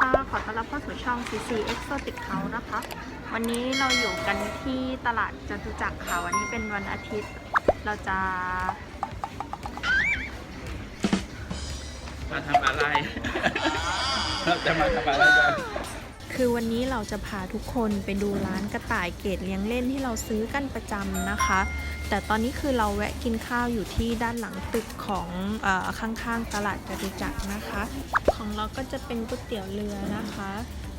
ค่ะ ขอต้อนรับเข้าสู่ช่อง CC Exotic House นะคะ วันนี้เราอยู่กันที่ตลาดจตุจักรค่ะ วันนี้เป็นวันอาทิตย์ เราจะ มาทำอะไร เราจะมาทำอะไรกัน คือวันนี้เราจะพาทุกคนไปดูร้านกระต่ายเกรดเลี้ยงเล่นที่เราซื้อกันประจำนะคะ แต่ตอนนี้คือเราแวะกินข้าวอยู่ที่ด้านหลังตึกของออข้างๆตลาดจตุจักรนะคะ ของเราก็จะเป็นก๋วยเตี๋ยวเรือนะคะ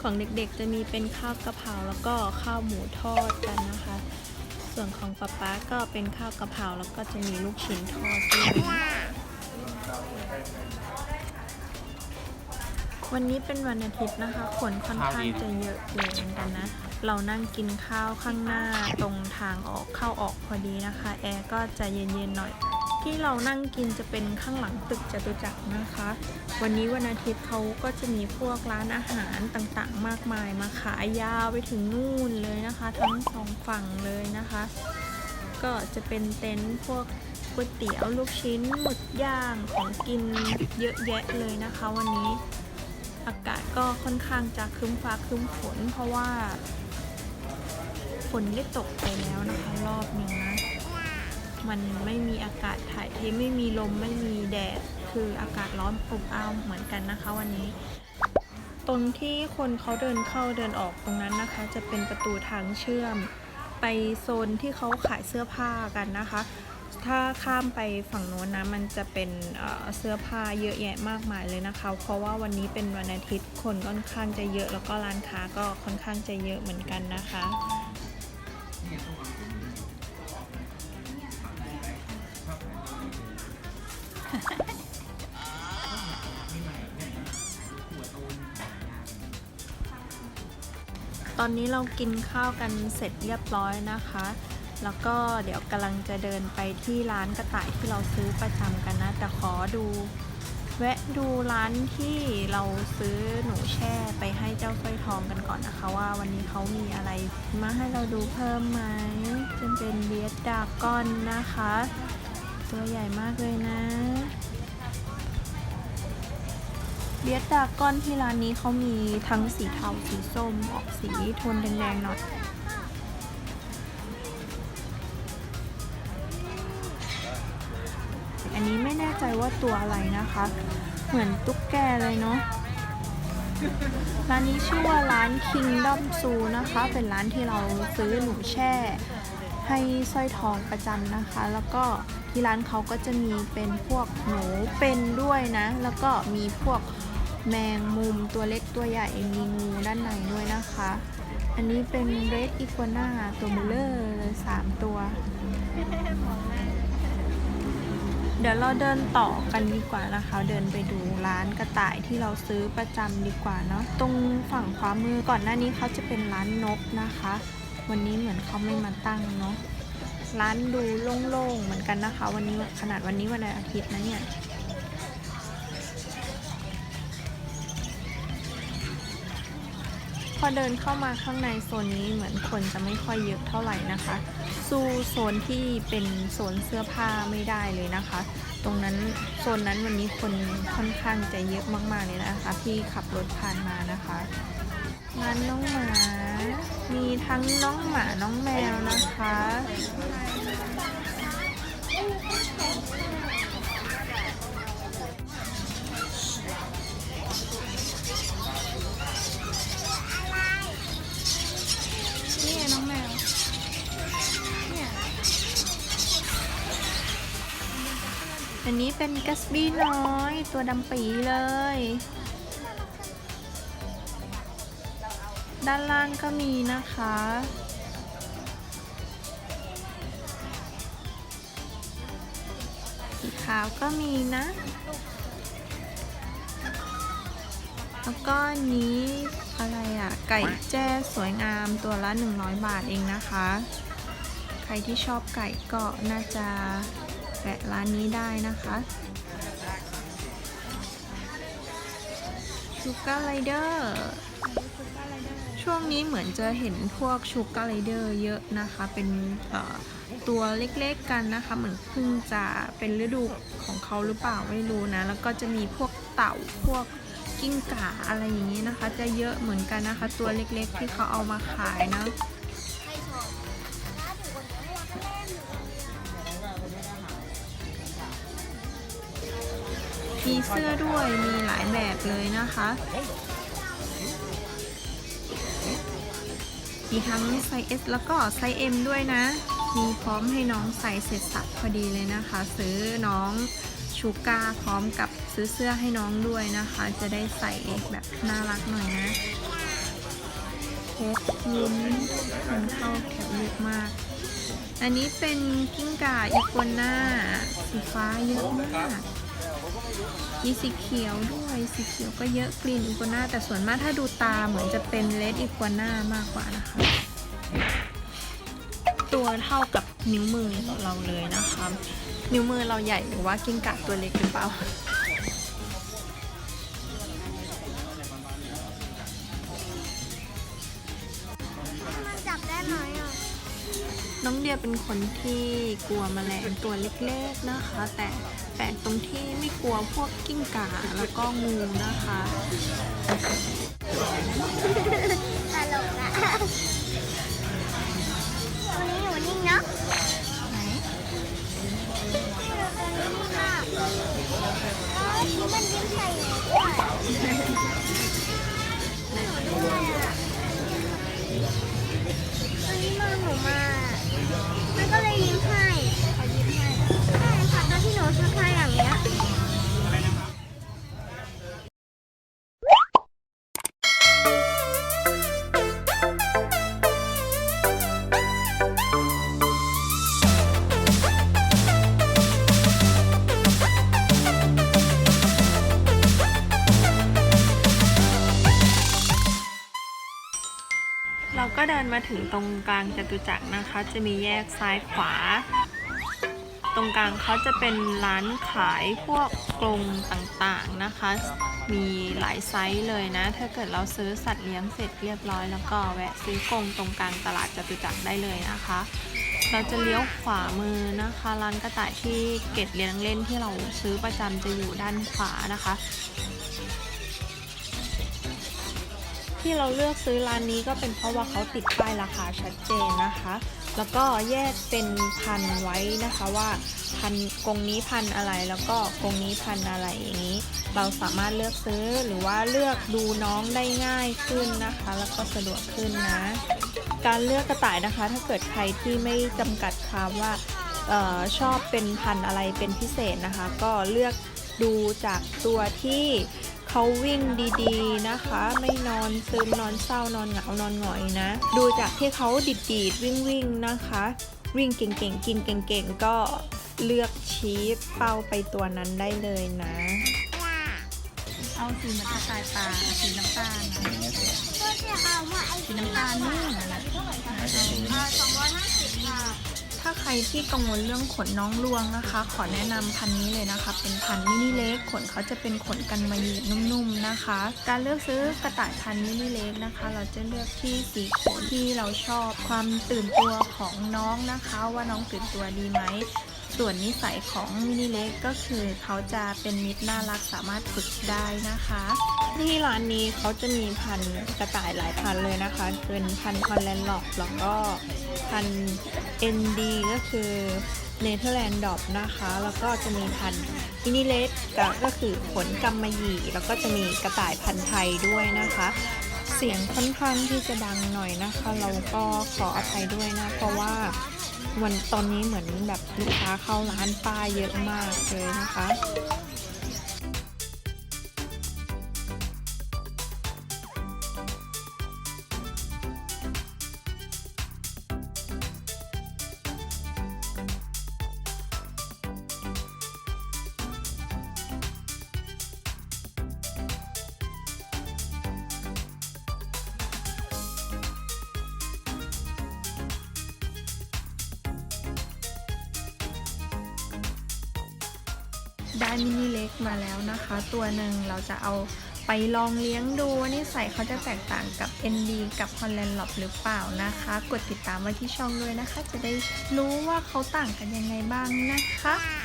ของเด็กๆจะมีเป็นข้าวกะเพราแล้วก็ข้าวหมูทอดกันนะคะ ส่วนของป๊าป๊าก็เป็นข้าวกะเพราแล้วก็จะมีลูกชิ้นทอดด้วยวันนี้เป็นวันอาทิตย์นะคะ คนค่อนข้างจะเยอะเลยเหมือนกันนะ เรานั่งกินข้าวข้างหน้าตรงทางออกเข้าออกพอดีนะคะ แอร์ก็จะเย็นๆหน่อย ที่เรานั่งกินจะเป็นข้างหลังตึกจตุจักรนะคะ วันนี้วันอาทิตย์เขาก็จะมีพวกร้านอาหารต่างๆ มากมายมาขายยาวไปถึงนู่นเลยนะคะ ทั้งสองฝั่งเลยนะคะ ก็จะเป็นเต็นท์พวกก๋วยเตี๋ยวลูกชิ้นหมึกย่างของกินเยอะแยะเลยนะคะ วันนี้อากาศก็ค่อนข้างจะครึ้มฟ้าครึ้มฝนเพราะว่า ฝนได้ตกไปแล้วนะคะ รอบหนึ่งนะ มันไม่มีอากาศถ่ายเทไม่มีลมไม่มีแดด คืออากาศร้อนอบอ้าวเหมือนกันนะคะ วันนี้ ตรงที่คนเขาเดินเข้าเดินออกตรงนั้นนะคะ จะเป็นประตูทางเชื่อม ไปโซนที่เขาขายเสื้อผ้ากันนะคะ ถ้าข้ามไปฝั่งโน้นนะมันจะเป็นเเสื้อผ้าเยอะแยะมากมายเลยนะคะ เพราะว่าวันนี้เป็นวันอาทิตย์คนค่อนข้างจะเยอะแล้วก็ร้านค้าก็ค่อนข้างจะเยอะเหมือนกันนะคะ อนนี้เรากินข้าวกันเสร็จเรียบร้อยนะคะ แล้วก็เดี๋ยวกำลังจะเดินไปที่ร้านกระต่ายที่เราซื้อประจำกันนะ แต่ขอดูแวะดูร้านที่เราซื้อหนูแช่ไปให้เจ้าสร้อยทองกันก่อนนะคะ ว่าวันนี้เขามีอะไรมาให้เราดูเพิ่มไหมจะเป็นเบียดดาก้อนนะคะ ตัวใหญ่มากเลยนะ เบียดดากอนที่ร้านนี้เขามีทั้งสีเทาสีส้มออกสีโทนแดงๆหน่อยอันนี้ไม่แน่ใจว่าตัวอะไรนะคะ เหมือนตุ๊กแกเลยเนาะร้านนี้ชื่อว่าร้าน Kingdom Zoo นะคะ เป็นร้านที่เราซื้อหนูแช่ ให้สร้อยทองประจำนะคะ แล้วก็ที่ร้านเขาก็จะมีเป็นพวกหนูเป็นด้วยนะ แล้วก็มีพวก แมงมุมตัวเล็กตัวใหญ่มีงูด้านในด้วยนะคะ อันนี้เป็น Red Iguana ตัวเบลเลอร์เลยสามตัว เดี๋ยวเราเดินต่อกันดีกว่านะคะ เดินไปดูร้านกระต่ายที่เราซื้อประจำดีกว่าเนาะ ตรงฝั่งขวามือก่อนหน้านี้เขาจะเป็นร้านนกนะคะ วันนี้เหมือนเขาไม่มาตั้งเนาะ ร้านดูโล่งๆเหมือนกันนะคะ วันนี้ขนาดวันนี้วันอาทิตย์นะเนี่ย พอเดินเข้ามาข้างในโซนนี้เหมือนคนจะไม่ค่อยเยอะเท่าไหร่นะคะ สู้โซนที่เป็นโซนเสื้อผ้าไม่ได้เลยนะคะ ตรงนั้นโซนนั้นวันนี้คนค่อนข้างจะเยอะมากๆเลยนะคะ ที่ขับรถผ่านมานะคะร้านน้องหมา มีทั้งน้องหมาน้องแมวนะคะ อันนี้เป็นกัสบี้น้อย ตัวดำปีเลย ด้านล่างก็มีนะคะ สีขาวก็มีนะ แล้วก็นนี้อะไรอะ่ะ ไก่แจ้สวยงามตัวละ 100 บาทเองนะคะ ใครที่ชอบไก่ก็น่าจะ แวะร้านนี้ได้นะคะชูการ์ไรเดอร์ช่วงนี้เหมือนจะเห็นพวกชูการ์ไรเดอร์เยอะนะคะ เป็นตัวเล็กๆกันนะคะ เหมือนเพิ่งจะเป็นฤดูของเขาหรือเปล่าไม่รู้นะ แล้วก็จะมีพวกเต่าพวกกิ้งก่าอะไรอย่างนี้นะคะ จะเยอะเหมือนกันนะคะ ตัวเล็กๆที่เขาเอามาขายนะ มีเสื้อด้วยมีหลายแบบเลยนะคะ มีทั้งไซส์ S แล้วก็ไซส์ M ด้วยนะ มีพร้อมให้น้องใส่เสร็จสับพอดีเลยนะคะ ซื้อน้องชูก้าพร้อมกับซื้อเสื้อให้น้องด้วยนะคะ จะได้ใส่แบบน่ารักหน่อยนะเพชรยิ้มมันเข้าแคปเยอะมาก อันนี้เป็นกิ้งก่าอีกัวน่าสีฟ้าเยอะมาก มีสีเขียวด้วยสีเขียวก็เยอะกรีนอีกัวน่าแต่ส่วนมากถ้าดูตาเหมือนจะเป็นเลดอีกัวน่ามากกว่านะคะ ตัวเท่ากับนิ้วมือเราเลยนะคะ นิ้วมือเราใหญ่หรือว่ากิ้งก่าตัวเล็กหรือเปล่ามันจับได้ไหมอะน้องเดียเป็นคนที่กลัวแมลงตัวเล็กๆนะคะ แต่แปลกตรงที่ไม่กลัวพวกกิ้งก่าแล้วก็งูนะคะตลกอะ ก็เดินมาถึงตรงกลางจตุจักรนะคะ จะมีแยกซ้ายขวา ตรงกลางเขาจะเป็นร้านขายพวกกรงต่างๆนะคะ มีหลายไซส์เลยนะ ถ้าเกิดเราซื้อสัตว์เลี้ยงเสร็จเรียบร้อยแล้วก็แวะซื้อกรงตรงกลางตลาดจตุจักรได้เลยนะคะ เราจะเลี้ยวขวามือนะคะร้านกระต่ายที่เกตเลี้ยงเล่นที่เราซื้อประจำจะอยู่ด้านขวานะคะ ที่เราเลือกซื้อร้านนี้ก็เป็นเพราะว่าเขาติดป้ายราคาชัดเจนนะคะ แล้วก็แยกเป็นพันไว้นะคะว่าพันกงนี้พันอะไรแล้วก็กงนี้พันอะไรอย่างนี้ เราสามารถเลือกซื้อหรือว่าเลือกดูน้องได้ง่ายขึ้นนะคะ แล้วก็สะดวกขึ้นนะ การเลือกกระต่ายนะคะ ถ้าเกิดใครที่ไม่จำกัดความว่าออชอบเป็นพันอะไรเป็นพิเศษนะคะ ก็เลือกดูจากตัวที่ เขาวิ่งดีๆนะคะ ไม่นอนซึมนอนเศร้านอนเหงานอนหงอยนะ ดูจากที่เขาดิดๆวิ่งวิ่งๆนะคะ วิ่งเก่งๆกินเก่งๆก็เลือกชี้เป้าไปตัวนั้นได้เลยนะ เอาสีเหมือนกระต่ายป่าสีน้ำตาลนะก็จะเอามาไอ้สีน้ำตาลนี่สองร้อยห้าสิบค่ะ ถ้าใครที่กังวลเรื่องขนน้องลวงนะคะ ขอแนะนำพันธุ์นี้เลยนะคะ เป็นพันธุ์มินิเล็ก ขนเขาจะเป็นขนกันมายีนุ่มๆนะคะ การเลือกซื้อกระต่ายพันธุ์มินิเล็กนะคะ เราจะเลือกที่สีขนที่เราชอบ ความตื่นตัวของน้องนะคะ ว่าน้องตื่นตัวดีไหม ส่วนนิสัยของมินิเล็กก็คือเขาจะเป็นมิตรน่ารักสามารถฝึกได้นะคะ ที่ร้านนี้เขาจะมีพันกระต่ายหลายพันเลยนะคะ เป็นพันคอนแลนด์ล็อกแล้วก็พันธุ์ ND ก็คือเนเธอร์แลนด์ดอปนะคะ แล้วก็จะมีพันมินิเลสก็คือขนกำมะหยี่ แล้วก็จะมีกระต่ายพันธุ์ไทยด้วยนะคะ เสียงค่อนข้างที่จะดังหน่อยนะคะ เราก็ขออภัยด้วยนะ เพราะว่า วันตอนนี้เหมือนแบบลูกค้าเข้าร้านป้าเยอะมากเลยนะคะ ได้มินิเล็กมาแล้วนะคะ ตัวหนึ่งเราจะเอาไปลองเลี้ยงดูว่านิสัยเขาจะแตกต่างกับ ND กับ Holland Lop หรือเปล่านะคะ กดติดตามไว้ที่ช่องด้วยนะคะ จะได้รู้ว่าเขาต่างกันยังไงบ้างนะคะ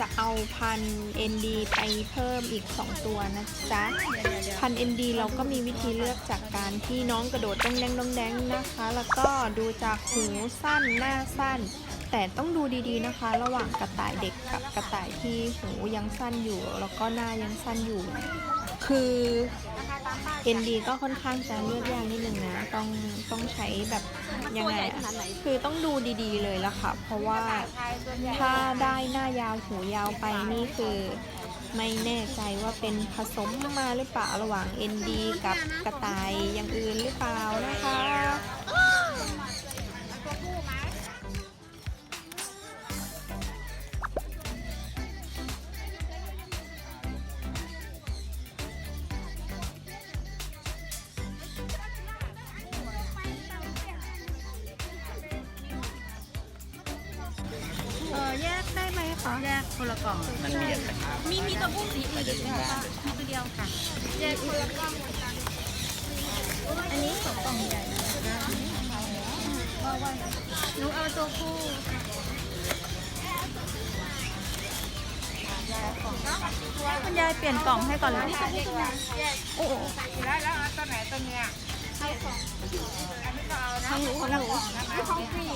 จะเอาพันธุ์ ND ไปเพิ่มอีก 2 ตัวนะจ๊ะ พันธุ์ ND เราก็มีวิธีเลือกจากการที่น้องกระโดดดองแดงดองแดงนะคะ แล้วก็ดูจากหูสั้นหน้าสั้น แต่ต้องดูดีๆนะคะ ระหว่างกระต่ายเด็กกับกระต่ายที่หูยังสั้นอยู่ แล้วก็หน้ายังสั้นอยู่ คือ ND ก็ค่อนข้างจะเลือกยากนิดนึงนะ ต้องต้องใช้แบบ ยังไงอะคือต้องดูดีๆเลยละค่ะ เพราะว่าถ้าได้หน้ายาวหูยาวไปนี่คือไม่แน่ใจว่าเป็นผสมมาหรือเปล่าระหว่าง ND กับกระต่ายอย่างอื่นหรือเปล่านะคะ แยกได้ไหมคะแยกคนละกล่องมันเบียดกันมีมีตัวผู้สีอื่นอีกไหมคะมีตัวเดียวค่ะแยกคนละกล่องอันนี้สองกล่องใหญ่นะหนูเอาตัวผู้คุณยายเปลี่ยนกล่องให้ก่อนเลยโอ้โหแล้วแล้วเอาตัวไหนตัวเนี้ยของหนูของหนูของพี่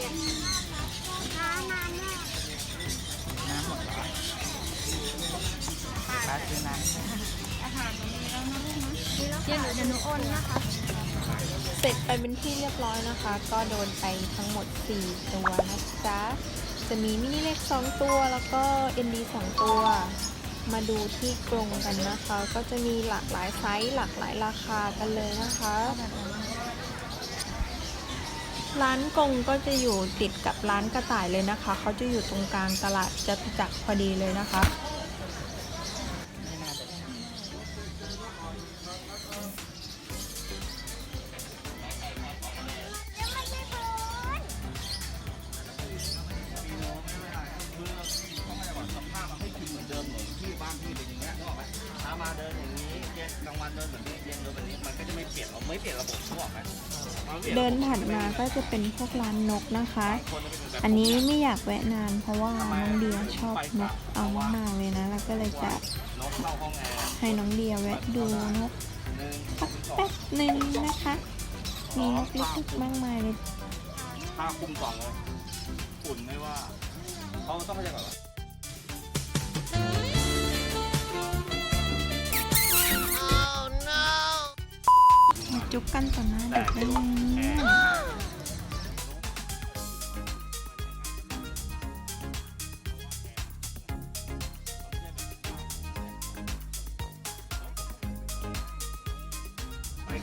ป้าซื้อน้ำอาหารมันมีแล้วนะลูกนะเดี๋ยวหนูเดี๋ยวหนูโอนนะคะเสร็จไปเป็นที่เรียบร้อยนะคะ ก็โดนไปทั้งหมด 4 ตัวนะจ๊ะ จะมีมินิเล็ก 2 ตัวแล้วก็ ND 2ตัว มาดูที่กรงกันนะคะ ก็จะมีหลากหลายไซส์หลากหลายราคากันเลยนะคะ ร้านกรงก็จะอยู่ติดกับร้านกระต่ายเลยนะคะ เขาจะอยู่ตรงกลางตลาดจตุจักรพอดีเลยนะคะ เปลี่ยนเราไม่เปลี่ยนระบบนึกออกไหมมัไม่ปลี่ยเดินระบบถัดมาก็จะเป็นพวกร้านนกนะคะคนจะเป็นแบบอันนี้ไม่อยากแวะนานเพราะว่าน้องเดียชอบนกเอามากๆเลยนะ แล้วก็เลยจะนกเข้าห้องแอร์ให้น้องเดียแวะดูนกหนึ่งสักแป๊บหนึ่งนะคะ มีนกเล็กๆมากมายเลยผ้าคลุมกล่องเลยฝุ่นไม่ว่าเขาต้องเข้าใจก่อนว่า จุกกันต่อหน้าเด็กได้ไหม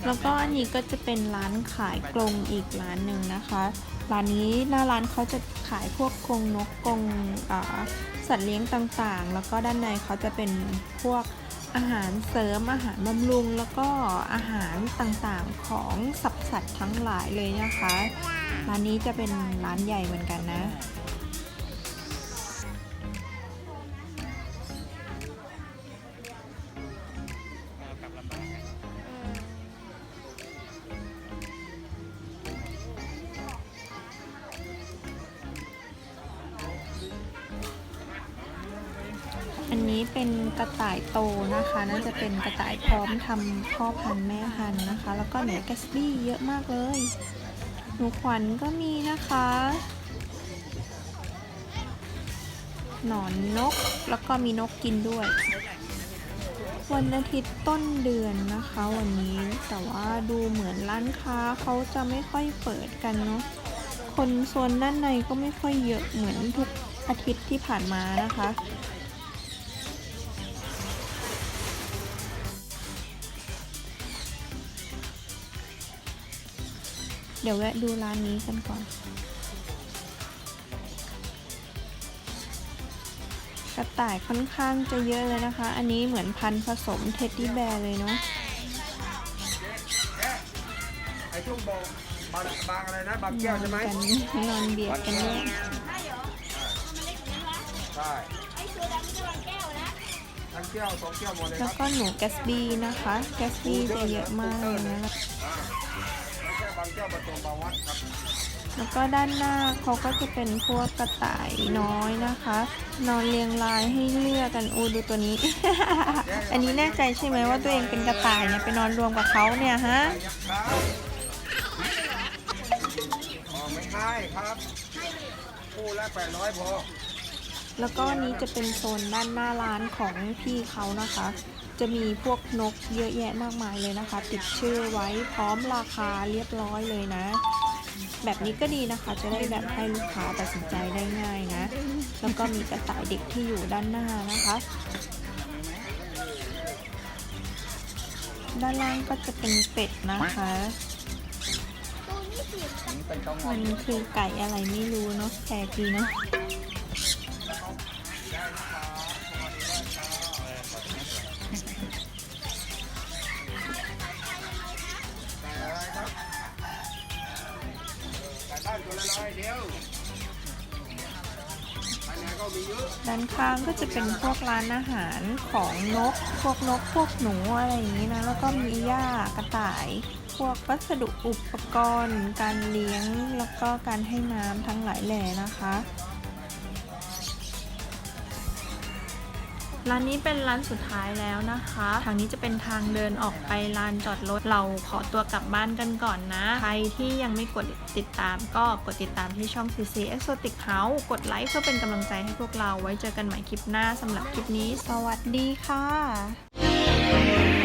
แล้วก็อันนี้ก็จะเป็นร้านขายกรงอีกร้านหนึ่งนะคะ ร้านนี้หน้าร้านเขาจะขายพวกกรงนกกรงอ่าสัตว์เลี้ยงต่างๆ แล้วก็ด้านในเขาจะเป็นพวก อาหารเสริมอาหารบำรุงแล้วก็อาหารต่างๆของสัตว์สัตว์ทั้งหลายเลยนะคะ ร้านนี้จะเป็นร้านใหญ่เหมือนกันนะ นี้เป็นกระต่ายโตนะคะ น่าจะเป็นกระต่ายพร้อมทำพ่อพันธุ์แม่พันธุ์นะคะ แล้วก็หนูแกสบี้เยอะมากเลย หนูขวัญก็มีนะคะ หนอนนก แล้วก็มีนกกินด้วย วันอาทิตย์ต้นเดือนนะคะ วันนี้แต่ว่าดูเหมือนร้านค้าเขาจะไม่ค่อยเปิดกันเนาะ คนโซนด้านในก็ไม่ค่อยเยอะเหมือนทุกอาทิตย์ที่ผ่านมานะคะ ดี๋ยวแวะดูร้านนี้กันก่อน กระต่ายค่อนข้างจะเยอะเลยนะคะ อันนี้เหมือนพันธุ์ผสมเท็ดดี้แบร์เลยเนาะไอ้ช่วงบางบางบางอะไรนะบางแก้วใช่ไหมกันนอนเบียดกันด้วยใช่ทั้งแก้วสองแก้วหมดเลยคแล้รัวบก็หนูแกสบี้นะคะ แกสบี้จะเยอะมากเลยนะแบางแก้วประตูบาวัดครับแล้วก็ด้านหน้าเขาก็จะเป็นพวกกระต่ายน้อยนะคะ นอนเรียงรายให้เลือกกันอูดูตัวนี้ อันนี้แน่ใจใช่ไหมว่าตัวเองเป็นกระต่ายเนี่ยไปนอนรวมกับเขาเนี่ยฮะครับอ๋อไม่ให้ครับคู่ละแปดร้อยพอแล้วก็อันนี้จะเป็นโซนด้านหน้าร้านของพี่เขานะคะ จะมีพวกนกเยอะแยะมากมายเลยนะคะ ติดชื่อไว้พร้อมราคาเรียบร้อยเลยนะ แบบนี้ก็ดีนะคะ จะได้แบบให้ลูกค้าตัดสินใจได้ง่ายนะ แล้วก็มีกระต่ายเด็กที่อยู่ด้านหน้านะคะ ด้านล่างก็จะเป็นเป็ดนะคะตัวนี้สิมันคือไก่อะไรไม่รู้เนาะแปลกดีเนาะานข้างก็จะเป็นพวกร้านอาหารของนก พวกนกพวกหนูอะไรอย่างนี้นะ แล้วก็มีหญ้ากระต่าย พวกวัสดุอุปกรณ์ การเลี้ยง แล้วก็การให้น้ำทั้งหลายแหล่นะคะ ร้านนี้เป็นร้านสุดท้ายแล้วนะคะ ทางนี้จะเป็นทางเดินออกไปลานจอดรถ เราขอตัวกลับบ้านกันก่อนนะ ใครที่ยังไม่กดติดตามก็กดติดตามที่ช่อง CC Exotic House กดไลค์เพื่อเป็นกำลังใจให้พวกเราไว้เจอกันใหม่คลิปหน้าสำหรับคลิปนี้ สวัสดีค่ะ